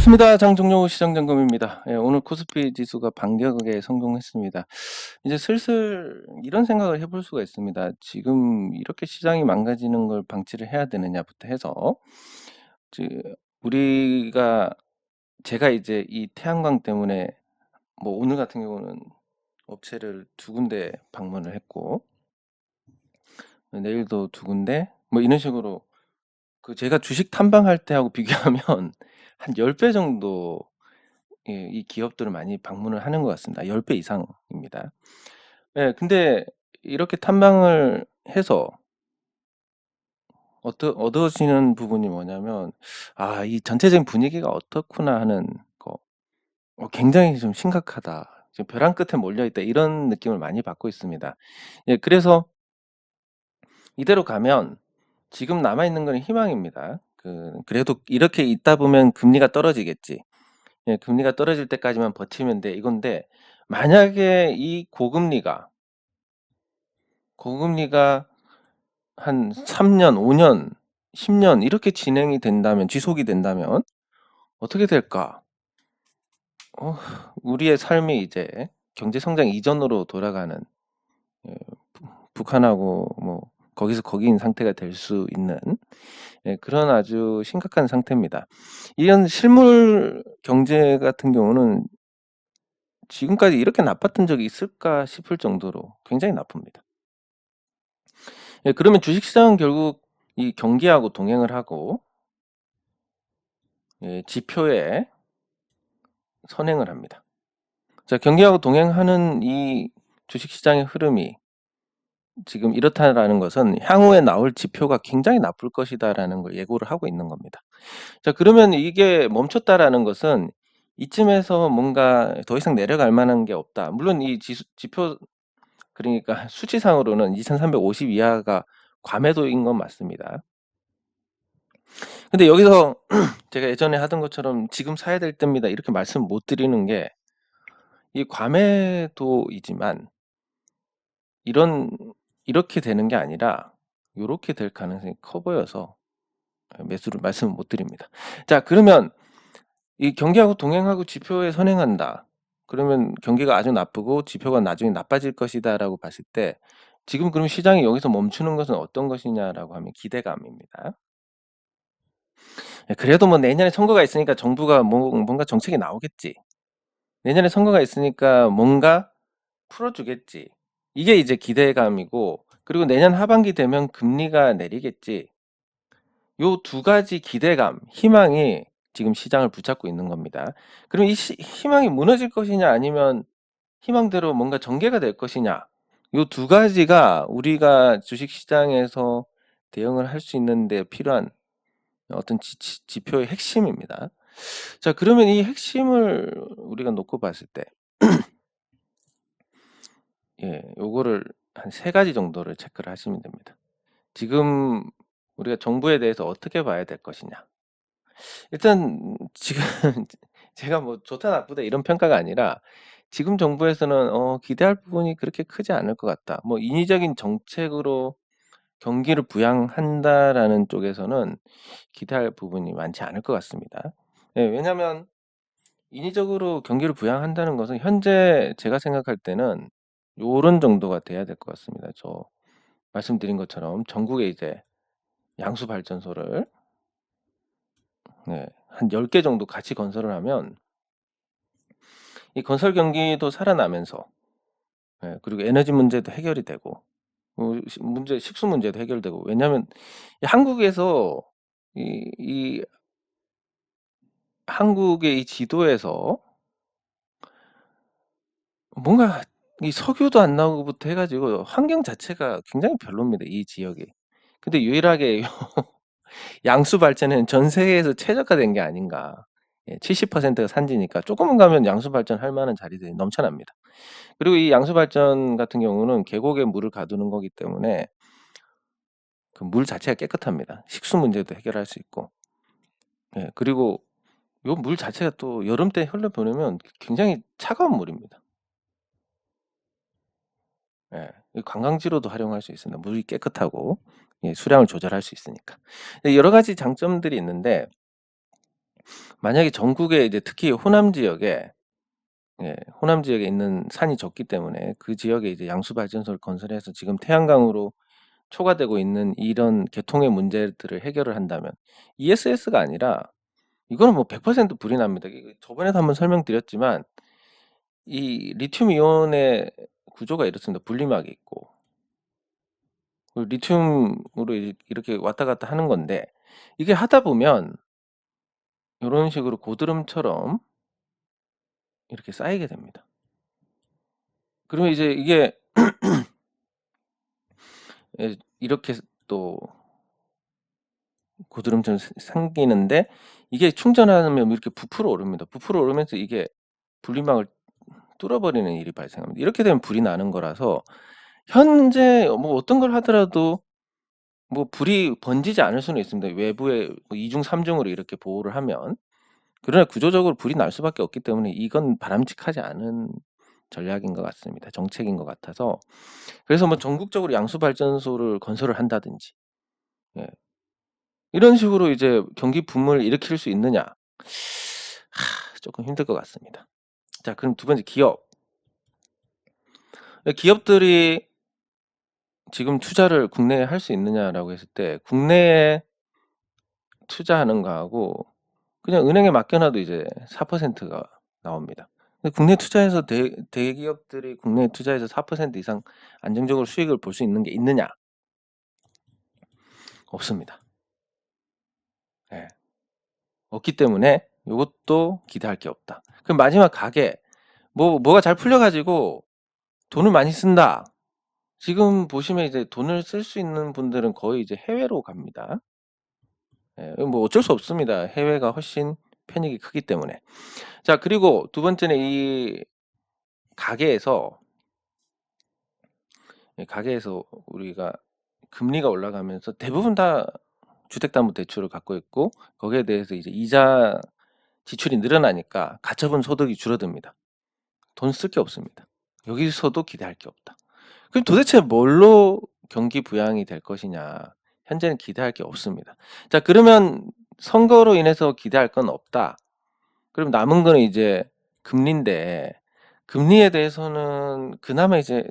반갑습니다. 장종료 시장점검입니다. 예, 오늘 코스피 지수가 반격에 성공했습니다. 이제 슬슬 이런 생각을 해볼 수가 있습니다. 지금 이렇게 시장이 망가지는 걸 방치를 해야 되느냐부터 해서 지- 우리가 제가 이제 이 태양광 때문에 뭐 오늘 같은 경우는 업체를 두 군데 방문을 했고 내일도 두 군데 뭐 이런 식으로 그 제가 주식 탐방할 때하고 비교하면 한 10배 정도 예, 이 기업들을 많이 방문을 하는 것 같습니다. 10배 이상입니다. 예, 근데 이렇게 탐방을 해서 얻어, 얻어지는 부분이 뭐냐면, 아, 이 전체적인 분위기가 어떻구나 하는 거, 어, 굉장히 좀 심각하다. 지금 벼랑 끝에 몰려있다. 이런 느낌을 많이 받고 있습니다. 예, 그래서 이대로 가면 지금 남아있는 건 희망입니다. 그, 그래도 이렇게 있다 보면 금리가 떨어지겠지. 예, 금리가 떨어질 때까지만 버티면 돼. 이건데, 만약에 이 고금리가, 고금리가 한 3 년, 5 년, 10 년 이렇게 진행이 된다면, 지속이 된다면, 어떻게 될까? 어, 우리의 삶이 이제 경제 성장 이전으로 돌아가는, 예, 부- 북한하고 뭐, 거기서 거기인 상태가 될 수 있는 예, 그런 아주 심각한 상태입니다. 이런 실물 경제 같은 경우는 지금까지 이렇게 나빴던 적이 있을까 싶을 정도로 굉장히 나쁩니다. 예, 그러면 주식시장은 결국 이 경기하고 동행을 하고 예, 지표에 선행을 합니다. 자, 경기하고 동행하는 이 주식시장의 흐름이 지금 이렇다라는 것은 향후에 나올 지표가 굉장히 나쁠 것이다라는 걸 예고를 하고 있는 겁니다. 자, 그러면 이게 멈췄다라는 것은 이쯤에서 뭔가 더 이상 내려갈 만한 게 없다. 물론 이 지수, 지표 그러니까 수치상으로는 2350 이하가 과매도인 건 맞습니다. 근데 여기서 제가 예전에 하던 것처럼 지금 사야 될 때입니다. 이렇게 말씀 못 드리는 게 이 과매도이지만 이런 이렇게 되는 게 아니라 이렇게 될 가능성이 커 보여서 매수를 말씀을 못 드립니다. 자, 그러면 이 경기하고 동행하고 지표에 선행한다. 그러면 경기가 아주 나쁘고 지표가 나중에 나빠질 것이다라고 봤을 때 지금 그럼 시장이 여기서 멈추는 것은 어떤 것이냐라고 하면 기대감입니다. 예, 그래도 뭐 내년에 선거가 있으니까 정부가 뭐, 뭔가 정책이 나오겠지. 내년에 선거가 있으니까 뭔가 풀어주겠지. 이게 이제 기대감이고, 그리고 내년 하반기 되면 금리가 내리겠지. 요두 가지 기대감, 희망이 지금 시장을 붙잡고 있는 겁니다. 그럼 이 시- 희망이 무너질 것이냐 아니면 희망대로 뭔가 전개가 될 것이냐. 요두 가지가 우리가 주식시장에서 대응을 할 수 있는 데 필요한 어떤 지, 지- 지표의 핵심입니다. 자, 그러면 이 핵심을 우리가 놓고 봤을 때, 예, 요거를 한세 가지 정도를 체크를 하시면 됩니다. 지금 우리가 정부에 대해서 어떻게 봐야 될 것이냐. 일단 지금 제가 뭐 좋다 나쁘다 이런 평가가 아니라 지금 정부에서는 어, 기대할 부분이 그렇게 크지 않을 것 같다. 뭐 인위적인 정책으로 경기를 부양한다라는 쪽에서는 기대할 부분이 많지 않을 것 같습니다. 예, 왜냐하면 인위적으로 경기를 부양한다는 것은 현재 제가 생각할 때는 요런 정도가 돼야 될 것 같습니다. 저 말씀드린 것처럼 전국에 이제 양수 발전소를 네, 한 10개 정도 같이 건설을 하면 이 건설 경기도 살아나면서 예, 그리고 에너지 문제도 해결이 되고 어, 시- 문제 식수 문제도 해결되고 왜냐하면 이 한국에서 이, 이 한국의 이 지도에서 뭔가 이 석유도 안 나오고부터 해 가지고 환경 자체가 굉장히 별로입니다. 이 지역이. 근데 유일하게 양수 발전은 전 세계에서 최저가된 게 아닌가. 예, 70%가 산지니까 조금만 가면 양수 발전할 만한 자리들이 넘쳐납니다. 그리고 이 양수 발전 같은 경우는 계곡에 물을 가두는 거기 때문에 그 물 자체가 깨끗합니다. 식수 문제도 해결할 수 있고. 예, 그리고 요 물 자체가 또 여름 때 흘러 보내면 굉장히 차가운 물입니다. 예, 이 관광지로도 활용할 수 있습니다. 물이 깨끗하고 예, 수량을 조절할 수 있으니까. 네, 여러 가지 장점들이 있는데 만약에 전국에 이제 특히 호남 지역에 예, 호남 지역에 있는 산이 적기 때문에 그 지역에 이제 양수 발전소를 건설해서 지금 태양광으로 초과되고 있는 이런 계통의 문제들을 해결을 한다면 ESS가 아니라 이거는 뭐 100% 불이 납니다. 저번에도 한번 설명드렸지만 이 리튬 이온의 구조가 이렇습니다. 분리막이 있고 그 리튬으로 이- 이렇게 왔다 갔다 하는 건데 이게 하다 보면 이런 식으로 고드름처럼 이렇게 쌓이게 됩니다. 그러면 이제 이게 예, 이렇게 또 고드름처럼 생- 생기는데 이게 충전하면 이렇게 부풀어 오릅니다. 부풀어 오르면서 이게 분리막을 뚫어버리는 일이 발생합니다. 이렇게 되면 불이 나는 거라서 현재 뭐 어떤 걸 하더라도 뭐 불이 번지지 않을 수는 있습니다. 외부에 뭐 2중, 3중으로 이렇게 보호를 하면 그러나 구조적으로 불이 날 수밖에 없기 때문에 이건 바람직하지 않은 전략인 것 같습니다. 정책인 것 같아서 그래서 뭐 전국적으로 양수 발전소를 건설을 한다든지 예. 이런 식으로 이제 경기 붐을 일으킬 수 있느냐? 하, 조금 힘들 것 같습니다. 자, 그럼 두 번째 기업. 기업들이 지금 투자를 국내에 할 수 있느냐라고 했을 때 국내에 투자하는 거하고 그냥 은행에 맡겨놔도 이제 4%가 나옵니다. 근데 국내 투자해서 대, 대기업들이 국내에 투자해서 4% 이상 안정적으로 수익을 볼 수 있는 게 있느냐? 없습니다. 예. 없기 때문에 이것도 기대할 게 없다. 그럼 마지막 가게 뭐 뭐가 잘 풀려가지고 돈을 많이 쓴다. 지금 보시면 이제 돈을 쓸 수 있는 분들은 거의 이제 해외로 갑니다. 예, 뭐 어쩔 수 없습니다. 해외가 훨씬 편익이 크기 때문에. 자, 그리고 두 번째는 이 가게에서 이 가게에서 우리가 금리가 올라가면서 대부분 다 주택담보대출을 갖고 있고 거기에 대해서 이제 이자 지출이 늘어나니까 가처분 소득이 줄어듭니다. 돈 쓸 게 없습니다. 여기서도 기대할 게 없다. 그럼 도대체 뭘로 경기 부양이 될 것이냐? 현재는 기대할 게 없습니다. 자, 그러면 선거로 인해서 기대할 건 없다. 그럼 남은 거는 이제 금리인데 금리에 대해서는 그나마 이제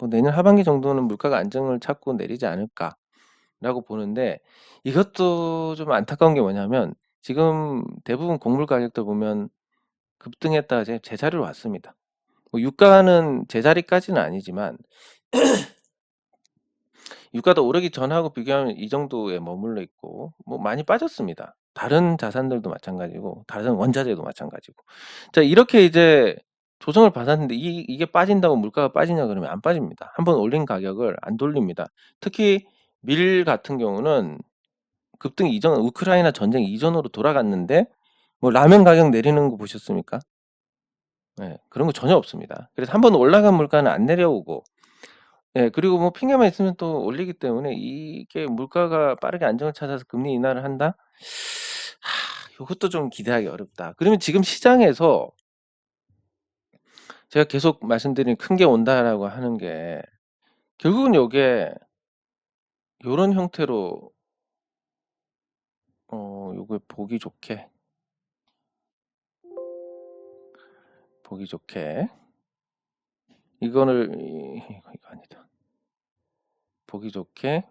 뭐 내년 하반기 정도는 물가가 안정을 찾고 내리지 않을까라고 보는데 이것도 좀 안타까운 게 뭐냐면 지금 대부분 곡물 가격들 보면 급등했다가 이제 제자리로 왔습니다. 뭐 유가는 제자리까지는 아니지만 유가도 오르기 전하고 비교하면 이 정도에 머물러 있고 뭐 많이 빠졌습니다. 다른 자산들도 마찬가지고 다른 원자재도 마찬가지고 자 이렇게 이제 조정을 받았는데 이, 이게 빠진다고 물가가 빠지냐 그러면 안 빠집니다. 한번 올린 가격을 안 돌립니다. 특히 밀 같은 경우는 급등 이전 우크라이나 전쟁 이전으로 돌아갔는데 뭐 라면 가격 내리는 거 보셨습니까? 네, 그런 거 전혀 없습니다. 그래서 한 번 올라간 물가는 안 내려오고 예, 그리고 뭐 핑계만 있으면 또 올리기 때문에 이게 물가가 빠르게 안정을 찾아서 금리 인하를 한다? 하, 이것도 좀 기대하기 어렵다. 그러면 지금 시장에서 제가 계속 말씀드린 큰 게 온다라고 하는 게 결국은 요게 요런 형태로 어, 요거 보기 좋게 보기 좋게 이거를 이- 이거, 아니다. 보기 좋게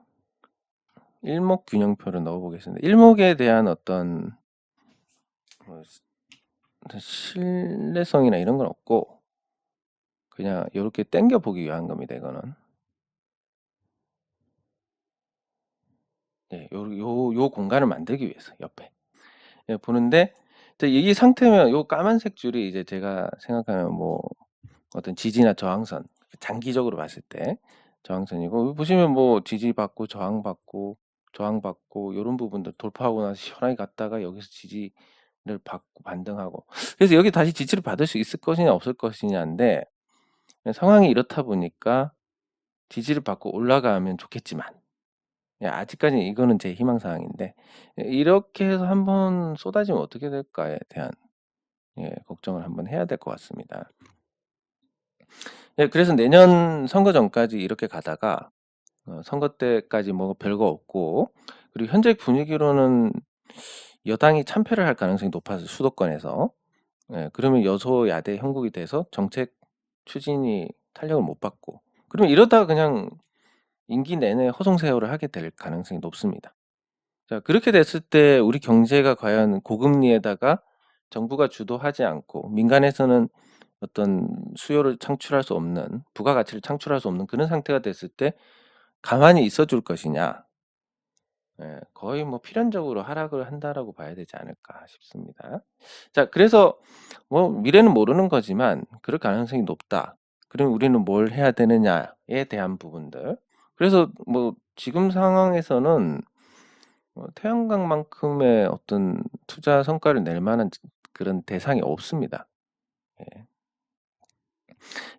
일목 균형표를 넣어 보겠습니다. 일목에 대한 어떤 뭐 신뢰성이나 이런 건 없고 그냥 이렇게 땡겨 보기 위한 겁니다. 이거는 예, 요, 요, 요 공간을 만들기 위해서 옆에. 예, 보는데 이 상태면 요 까만색 줄이 이제 제가 생각하는 뭐 어떤 지지나 저항선 장기적으로 봤을 때 저항선이고 보시면 뭐 지지받고 저항받고 저항받고 이런 부분들 돌파하고 나서 시원하게 갔다가 여기서 지지를 받고 반등하고. 그래서 여기 다시 지지를 받을 수 있을 것이냐 없을 것이냐인데 상황이 이렇다 보니까 지지를 받고 올라가면 좋겠지만 예, 아직까지 이거는 제 희망 사항인데 예, 이렇게 해서 한번 쏟아지면 어떻게 될까에 대한 예, 걱정을 한번 해야 될 것 같습니다. 예, 그래서 내년 선거 전까지 이렇게 가다가 어, 선거 때까지 뭐 별거 없고 그리고 현재 분위기로는 여당이 참패를 할 가능성이 높아서 수도권에서 예, 그러면 여소야대 형국이 돼서 정책 추진이 탄력을 못 받고 그러면 이러다가 그냥 임기 내내 허송세월을 하게 될 가능성이 높습니다. 자 그렇게 됐을 때 우리 경제가 과연 고금리에다가 정부가 주도하지 않고 민간에서는 어떤 수요를 창출할 수 없는 부가가치를 창출할 수 없는 그런 상태가 됐을 때 가만히 있어 줄 것이냐. 예, 거의 뭐 필연적으로 하락을 한다라고 봐야 되지 않을까 싶습니다. 자 그래서 뭐 미래는 모르는 거지만 그럴 가능성이 높다. 그러면 우리는 뭘 해야 되느냐에 대한 부분들. 그래서 뭐 지금 상황에서는 어 태양광만큼의 어떤 투자 성과를 낼 만한 그런 대상이 없습니다. 예.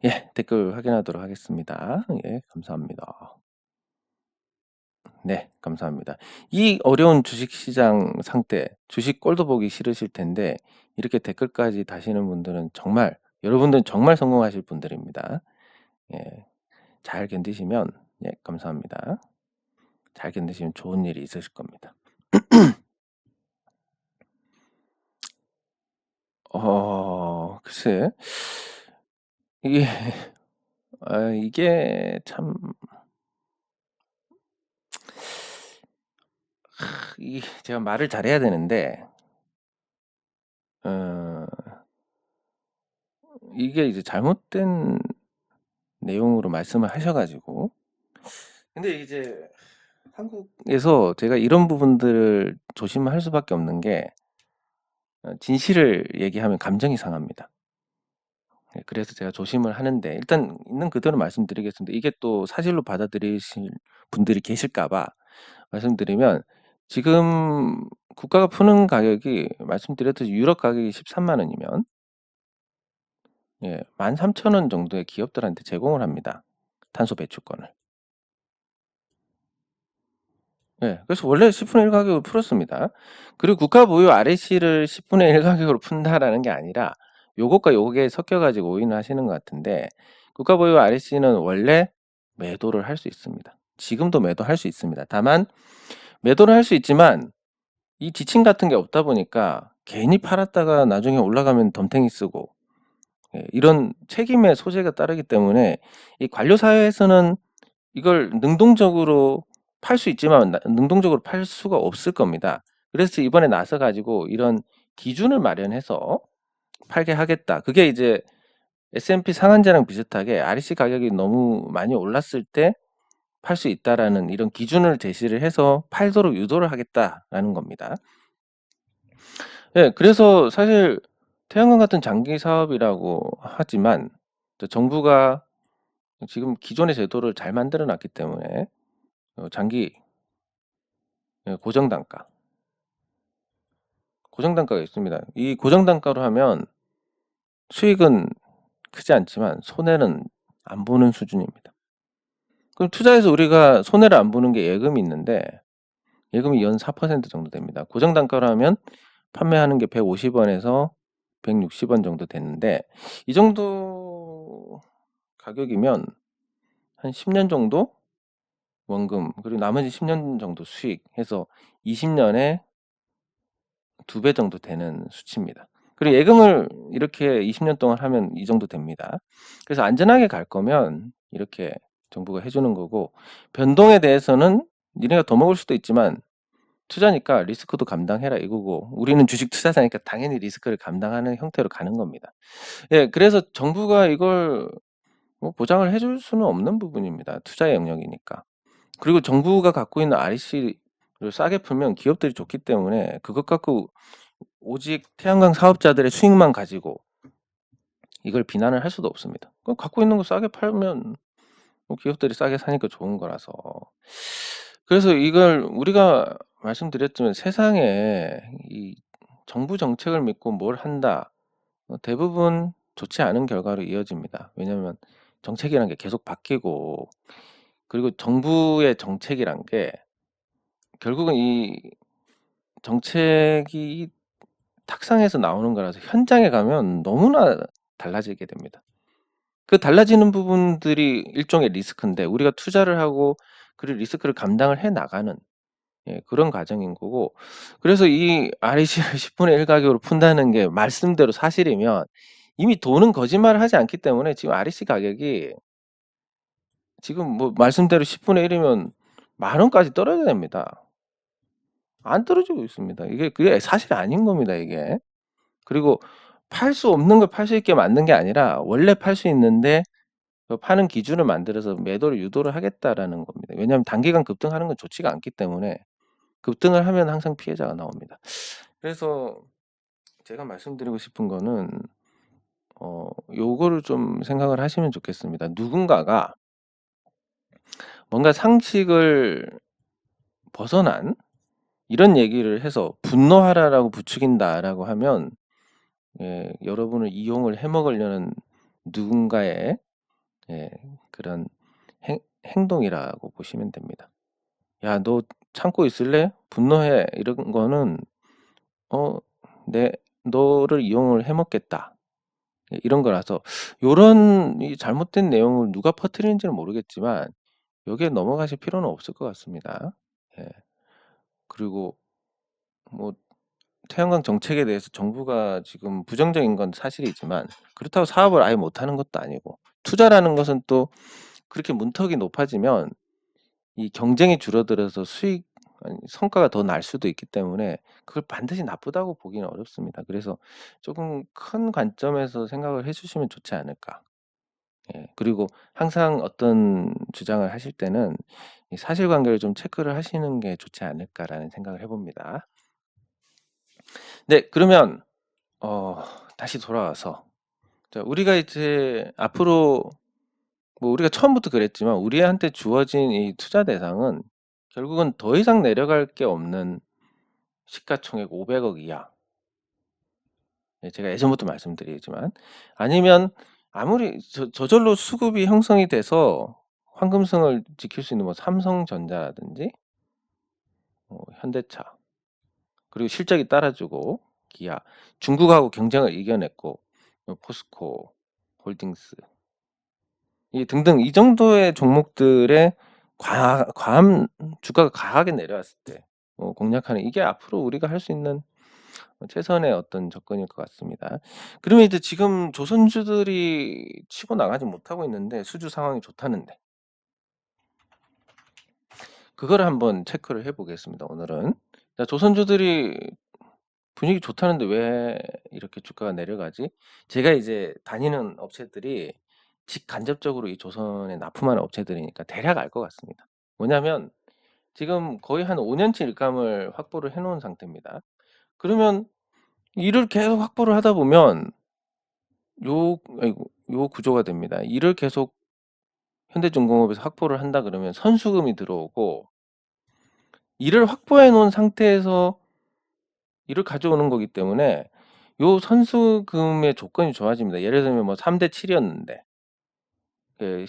예. 댓글 확인하도록 하겠습니다. 예. 감사합니다. 네. 감사합니다. 이 어려운 주식시장 상태 주식 꼴도 보기 싫으실 텐데 이렇게 댓글까지 다시는 분들은 정말 여러분들은 정말 성공하실 분들입니다. 예. 잘 견디시면 예 감사합니다. 잘 견디시면 좋은 일이 있으실 겁니다. 어 글쎄 이게 아 이게 참 이게 제가 말을 잘해야 되는데 어 이게 이제 잘못된 내용으로 말씀을 하셔 가지고 근데 이제 한국에서 제가 이런 부분들을 조심할 수밖에 없는 게 어 진실을 얘기하면 감정이 상합니다. 예 그래서 제가 조심을 하는데 일단 있는 그대로 말씀드리겠습니다. 이게 또 사실로 받아들이실 분들이 계실까 봐 말씀드리면 지금 국가가 푸는 가격이 말씀드렸듯이 유럽 가격이 130,000 원이면 예 13,000 원 정도의 기업들한테 제공을 합니다, 탄소 배출권을. 예. 그래서 원래 10분의 1 가격으로 풀었습니다. 그리고 국가 보유 REC를 10분의 1 가격으로 푼다라는 게 아니라 요것과 요게 섞여 가지고 오인을 하시는 것 같은데 국가 보유 REC는 원래 매도를 할 수 있습니다. 지금도 매도할 수 있습니다. 다만 매도를 할 수 있지만 이 지침 같은 게 없다 보니까 괜히 팔았다가 나중에 올라가면 덤탱이 쓰고 예 이런 책임의 소재가 따르기 때문에 이 관료 사회에서는 이걸 능동적으로 팔 수 있지만 나 능동적으로 팔 수가 없을 겁니다. 그래서 이번에 나서 가지고 이런 기준을 마련해서 팔게 하겠다. 그게 이제 S&P 상한제랑 비슷하게 REC 가격이 너무 많이 올랐을 때 팔 수 있다라는 이런 기준을 제시를 해서 팔도록 유도를 하겠다라는 겁니다. 예. 그래서 사실 태양광 같은 장기 사업이라고 하지만 또 정부가 지금 기존의 제도를 잘 만들어 놨기 때문에 어 장기 예 고정 단가 고정 단가가 있습니다. 이 고정 단가로 하면 수익은 크지 않지만 손해는 안 보는 수준입니다. 그럼 투자해서 우리가 손해를 안 보는 게 예금이 있는데 예금이 연 4% 정도 됩니다. 고정 단가로 하면 판매하는 게 150 원에서 160원 정도 되는데 이 정도 가격이면 한 10년 정도 원금 그리고 나머지 10년 정도 수익 해서 20년에 2배 정도 되는 수치입니다. 그리고 예금을 이렇게 20년 동안 하면 이 정도 됩니다. 그래서 안전하게 갈 거면 이렇게 정부가 해 주는 거고 변동에 대해서는 니네가 더 먹을 수도 있지만 투자니까 리스크도 감당해라 이거고 우리는 주식 투자자니까 당연히 리스크를 감당하는 형태로 가는 겁니다. 예 그래서 정부가 이걸 뭐 보장을 해줄 수는 없는 부분입니다, 투자의 영역이니까. 그리고 정부가 갖고 있는 REC를 싸게 풀면 기업들이 좋기 때문에 그것 갖고 오직 태양광 사업자들의 수익만 가지고 이걸 비난을 할 수도 없습니다. 그 갖고 있는 거 싸게 팔면 뭐 기업들이 싸게 사니까 좋은 거라서. 그래서 이걸 우리가 말씀드렸지만 세상에 이 정부 정책을 믿고 뭘 한다. 어 대부분 좋지 않은 결과로 이어집니다. 왜냐하면 정책이란 게 계속 바뀌고 그리고 정부의 정책이란 게 결국은 이 정책이 탁상에서 나오는 거라서 현장에 가면 너무나 달라지게 됩니다. 그 달라지는 부분들이 일종의 리스크인데 우리가 투자를 하고 그 리스크를 감당을 해 나가는 예 그런 과정인 거고 그래서 이 REC를 10분의 1 가격으로 푼다는 게 말씀대로 사실이면 이미 돈은 거짓말을 하지 않기 때문에 지금 REC 가격이 지금 뭐 말씀대로 10분의 1 이면 만 원까지 떨어져야 됩니다. 안 떨어지고 있습니다. 이게 그게 사실이 아닌 겁니다 이게. 그리고 팔 수 없는 걸 팔 수 있게 만든 게 아니라 원래 팔 수 있는데 그 파는 기준을 만들어서 매도를 유도를 하겠다라는 겁니다. 왜냐하면 단기간 급등하는 건 좋지가 않기 때문에 급등을 하면 항상 피해자가 나옵니다. 그래서 제가 말씀드리고 싶은 거는 어 요거를 좀 생각을 하시면 좋겠습니다. 누군가가 뭔가 상식을 벗어난 이런 얘기를 해서 "분노하라."라고 부추긴다라고 하면 예 여러분을 이용을 해 먹으려는 누군가의 예 그런 행 행동이라고 보시면 됩니다. "야 너 참고 있을래? 분노해." 이런 거는 어 "내 너를 이용을 해 먹겠다." 예 이런 거라서 요런 이 잘못된 내용을 누가 퍼뜨리는지는 모르겠지만 여기에 넘어가실 필요는 없을 것 같습니다. 예. 그리고 뭐 태양광 정책에 대해서 정부가 지금 부정적인 건 사실이지만 그렇다고 사업을 아예 못하는 것도 아니고 투자라는 것은 또 그렇게 문턱이 높아지면 이 경쟁이 줄어들어서 수익 성과가 더 날 수도 있기 때문에 그걸 반드시 나쁘다고 보기는 어렵습니다. 그래서 조금 큰 관점에서 생각을 해 주시면 좋지 않을까. 예 그리고 항상 어떤 주장을 하실 때는 이 사실관계를 좀 체크를 하시는 게 좋지 않을까라는 생각을 해 봅니다. 네 그러면 어 다시 돌아와서 자 우리가 이제 앞으로 뭐 우리가 처음부터 그랬지만 우리한테 주어진 이 투자 대상은 결국은 더 이상 내려갈 게 없는 시가총액 500 억 이하. 예 제가 예전부터 말씀드리지만 아니면 아무리 저 저절로 수급이 형성이 돼서 황금성을 지킬 수 있는 뭐 삼성전자라든지 뭐 현대차 그리고 실적이 따라주고 기아, 중국하고 경쟁을 이겨냈고 뭐 포스코 홀딩스 이 등등 이 정도의 종목들의 과 과한 주가가 과하게 내려왔을 때뭐 공략하는 이게 앞으로 우리가 할 수 있는 최선의 어떤 접근일 것 같습니다. 그러면 이제 지금 조선주들이 치고 나가지 못하고 있는데 수주 상황이 좋다는데 그거를 한번 체크를 해 보겠습니다 오늘은. 자 조선주들이 분위기 좋다는데 왜 이렇게 주가가 내려가지? 제가 이제 다니는 업체들이 직간접적으로 이 조선에 납품하는 업체들이니까 대략 알 것 같습니다. 뭐냐면 지금 거의 한 5 년치 일감을 확보를 해 놓은 상태입니다. 그러면 이를 계속 확보를 하다 보면 요 아이고 요 구조가 됩니다. 이를 계속 현대중공업에서 확보를 한다 그러면 선수금이 들어오고 이를 확보해 놓은 상태에서 이를 가져오는 거기 때문에 요 선수금의 조건이 좋아집니다. 예를 들면 뭐 3 대 7 이었는데 그,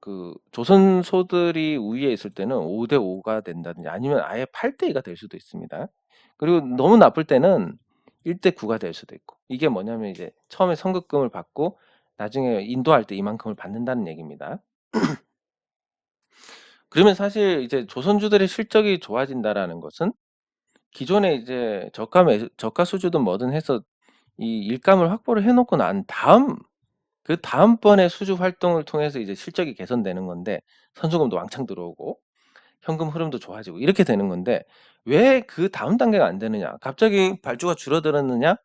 그 조선소들이 우위에 있을 때는 5 대 5 가 된다든지 아니면 아예 8 대 2 가 될 수도 있습니다. 그리고 너무 나쁠 때는 1대 9가 될 수도 있고 이게 뭐냐면 이제 처음에 선급금을 받고 나중에 인도할 때 이만큼을 받는다는 얘기입니다. 그러면 사실 이제 조선주들의 실적이 좋아진다라는 것은 기존에 이제 저가 매 저가 수주든 뭐든 해서 이 일감을 확보를 해 놓고 난 다음 그 다음번에 수주 활동을 통해서 이제 실적이 개선되는 건데 선수금도 왕창 들어오고 현금 흐름도 좋아지고 이렇게 되는 건데 왜 그 다음 단계가 안 되느냐? 갑자기 발주가 줄어들었느냐?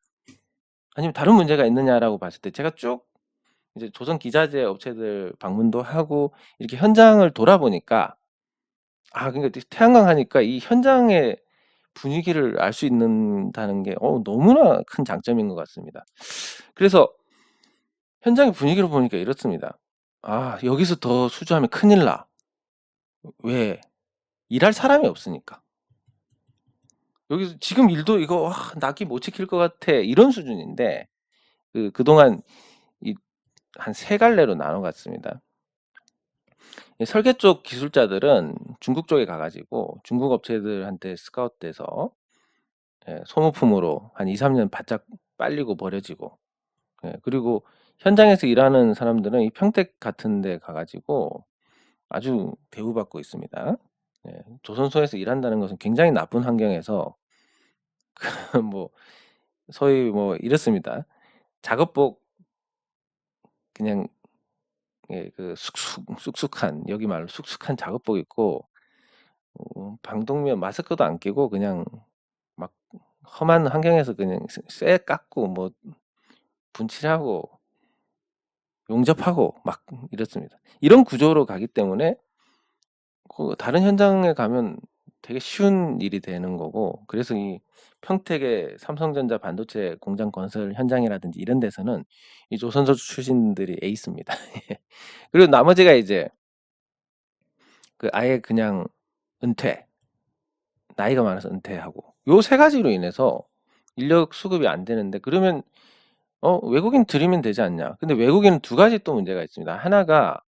아니면 다른 문제가 있느냐라고 봤을 때 제가 쭉 이제 조선 기자재 업체들 방문도 하고 이렇게 현장을 돌아보니까 아 그러니까 태양광 하니까 이 현장의 분위기를 알 수 있는다는 게 어 너무나 큰 장점인 것 같습니다. 그래서 현장의 분위기를 보니까 이렇습니다. '아 여기서 더 수주하면 큰일 나.' 왜? 일할 사람이 없으니까. 여기서 지금 일도 이거 '와 낙이 못 지킬 것 같아.' 이런 수준인데 그 그동안 이한세 갈래로 나눠 갔습니다. 이 설계 쪽 기술자들은 중국 쪽에 가 가지고 중국 업체들한테 스카웃돼서 예 소모품으로 한 2-3 년 바짝 빨리고 버려지고 예 그리고 현장에서 일하는 사람들은 이 평택 같은 데 가 가지고 아주 대우받고 있습니다. 네. 조선소에서 일한다는 것은 굉장히 나쁜 환경에서 그뭐 소위 뭐 이렇습니다. 작업복 그냥 예 그 쑥쑥 쑥쑥한 여기 말로 쑥쑥한 작업복 입고 어 방독면 마스크도 안 끼고 그냥 막 험한 환경에서 그냥 쇠쇠 깎고 뭐 분칠하고 용접하고 막 이렇습니다. 이런 구조로 가기 때문에 그 다른 현장에 가면 되게 쉬운 일이 되는 거고 그래서 이 평택의 삼성전자 반도체 공장 건설 현장이라든지 이런 데서는 이 조선소 출신들이 에이스입니다. 예. 그리고 나머지가 이제 그 아예 그냥 은퇴. 나이가 많아서 은퇴하고 요 세 가지로 인해서 인력 수급이 안 되는데 그러면 어 외국인 들이면 되지 않냐. 근데 외국인은 두 가지 또 문제가 있습니다. 하나가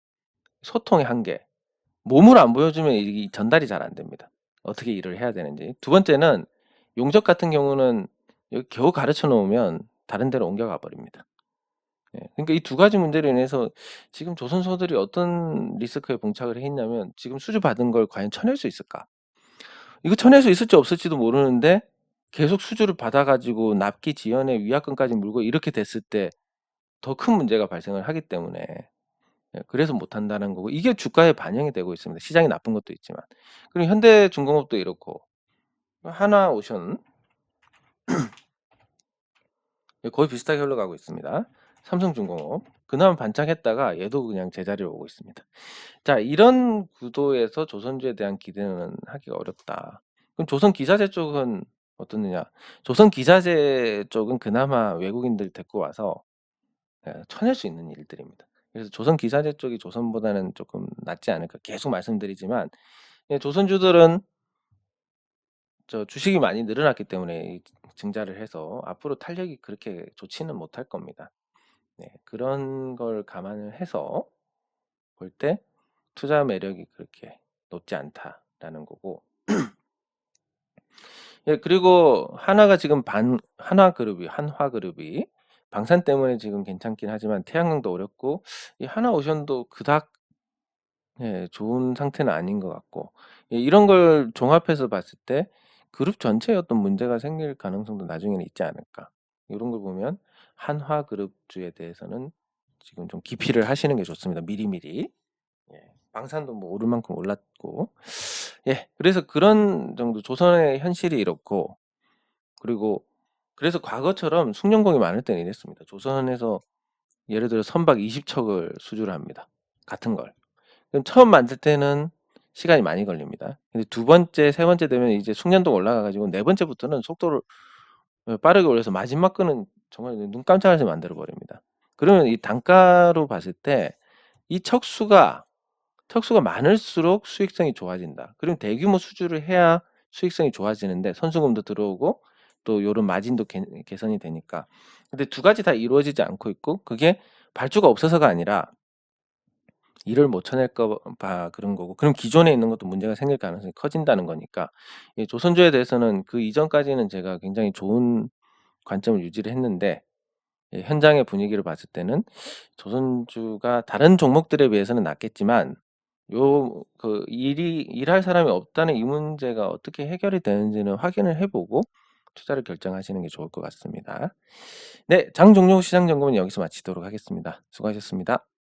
소통의 한계. 몸을 안 보여주면 이 전달이 잘 안 됩니다. 어떻게 일을 해야 되는지. 두 번째는 용접 같은 경우는 여기 겨우 가르쳐 놓으면 다른 데로 옮겨가 버립니다. 예. 그러니까 이두 가지 문제로 인해서 지금 조선소들이 어떤 리스크에 봉착을 했냐면 지금 수주 받은 걸 과연 쳐낼 수 있을까? 이거 쳐낼 수 있을지 없을지도 모르는데 계속 수주를 받아 가지고 납기 지연에 위약금까지 물고 이렇게 됐을 때 더 큰 문제가 발생을 하기 때문에 예 그래서 못 한다는 거고 이게 주가에 반영이 되고 있습니다. 시장이 나쁜 것도 있지만. 그리고 현대중공업도 이렇고 하나오션 예 거의 비슷하게 흘러가고 있습니다. 삼성중공업 그나마 반짝했다가 얘도 그냥 제자리로 오고 있습니다. 자 이런 구도에서 조선주에 대한 기대는 하기가 어렵다. 그럼 조선 기자재 쪽은 어떻느냐? 조선 기자재 쪽은 그나마 외국인들 데리고 와서 예 쳐낼 수 있는 일들입니다. 그래서 조선기자재 쪽이 조선보다는 쪼끔 낫지 않을까 계속 말씀드리지만 예 조선주들은 저 주식이 많이 늘어났기 때문에 이 증자를 해서 앞으로 탄력이 그렇게 좋지는 못할 겁니다. 네. 그런 걸 감안을 해서 볼 때 '투자 매력이 그렇게 높지 않다.'라는 거고 예 그리고 하나가 지금 반 한화그룹이 한화 그룹이 방산 때문에 지금 괜찮긴 하지만 태양광도 어렵고 이 하나오션도 그닥 예 좋은 상태는 아닌 것 같고 예 이런 걸 종합해서 봤을 때 '그룹 전체에 어떤 문제가 생길 가능성도 나중에는 있지 않을까.' 요런 걸 보면 한화그룹주에 대해서는 지금 좀 기피를 하시는 게 좋습니다 미리미리. 예. 방산도 뭐 오를 만큼 올랐고 예 그래서 그런 정도 조선의 현실이 이렇고 그리고 그래서 과거처럼 숭늉공이 많을 때는 이랬습니다. 조선에서 예를 들어 선박 20 척을 수주를 합니다 같은 걸. 그럼 처음 만들 때는 시간이 많이 걸립니다. 근데 두 번째, 세 번째 되면 이제 숙련도가 올라가 가지고 네 번째부터는 속도를 예 빠르게 올려서 마지막 거는 정말 눈 새에 만들어 버립니다. 그러면 이 단가로 봤을 때 이 척수가 척수가 많을수록 수익성이 좋아진다. 그럼 대규모 수주를 해야 수익성이 좋아지는데 선수금도 들어오고 또 요런 마진도 개 개선이 되니까. 근데 두 가지 다 이루어지지 않고 있고 그게 발주가 없어서가 아니라 일을 못 쳐낼까 봐 그런 거고 그럼 기존에 있는 것도 문제가 생길 가능성이 커진다는 거니까 이 조선주에 대해서는 그 이전까지는 제가 굉장히 좋은 관점을 유지를 했는데 예 현장의 분위기를 봤을 때는 조선주가 다른 종목들에 비해서는 낫겠지만 요 그 일이 일할 사람이 없다는 이 문제가 어떻게 해결이 되는지는 확인을 해 보고 투자를 결정하시는 게 좋을 것 같습니다. 네. 장 종료 후 시장 점검은 여기서 마치도록 하겠습니다. 수고하셨습니다.